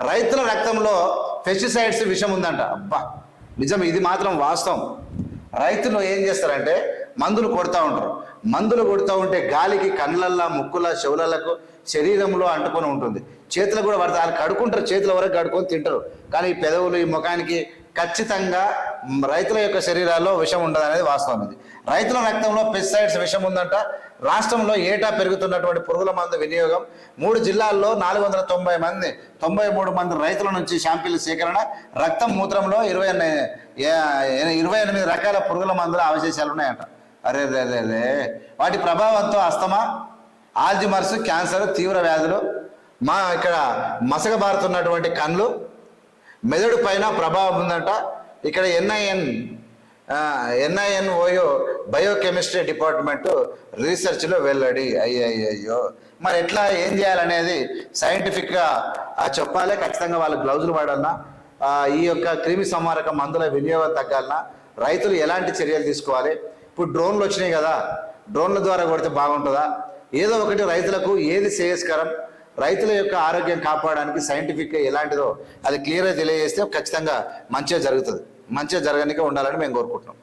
రైతుల రక్తంలో పెస్టిసైడ్స్ విషం ఉందంట అబ్బా! నిజం ఇది మాత్రం వాస్తవం. రైతులు ఏం చేస్తారంటే మందులు కొడతా ఉంటారు. మందులు కొడుతూ ఉంటే గాలికి కళ్ళల్లో ముక్కుల చెవులకు శరీరంలో అంటుకొని ఉంటుంది. చేతులు కూడా పడతారు వాళ్ళు కడుకుంటారు చేతుల వరకు కడుకొని తింటారు. కానీ ఈ పెదవులు ఈ ముఖానికి ఖచ్చితంగా రైతుల యొక్క శరీరాల్లో విషం ఉండదు అనేది వాస్తవం ఇది. రైతుల రక్తంలో పెస్టిసైడ్స్ విషం ఉందంట. రాష్ట్రంలో ఏటా పెరుగుతున్నటువంటి పురుగుల మందు వినియోగం. మూడు జిల్లాల్లో నాలుగు వందల తొంభై మంది తొంభై మూడు మంది రైతుల నుంచి శాంపిల్ సేకరణ. రక్తం మూత్రంలో ఇరవై ఇరవై ఎనిమిది రకాల పురుగుల మందుల అవశేషాలు ఉన్నాయంట. అరే రే రే రే. వాటి ప్రభావంతో అస్తమా? ఆల్జిమర్స్ క్యాన్సర్ తీవ్ర వ్యాధులు. మా ఇక్కడ మసకబారుతున్నటువంటి కళ్ళు మెదడు పైన ప్రభావం ఉందంట. ఇక్కడ NIN NIN OU biochemistry department రీసెర్చ్లో వెల్లడి. అయ్యో మరి ఎట్లా ఏం చేయాలనేది సైంటిఫిక్గా చెప్పాలి. ఖచ్చితంగా వాళ్ళు గ్లౌజులు వాడాలన్నా ఈ యొక్క క్రిమి సంహారక మందుల వినియోగం తగ్గాలన్నా రైతులు ఎలాంటి చర్యలు తీసుకోవాలి? ఇప్పుడు డ్రోన్లు వచ్చినాయి కదా. డ్రోన్ల ద్వారా కొడితే బాగుంటుందా? ఏదో ఒకటి రైతులకు ఏది శ్రేయస్కరం? రైతుల యొక్క ఆరోగ్యం కాపాడడానికి సైంటిఫిక్గా ఎలాంటిదో అది క్లియర్గా తెలియజేస్తే ఖచ్చితంగా మంచిగా జరుగుతుంది. మంచిగా జరగనికే ఉండాలని మేము కోరుకుంటున్నాం.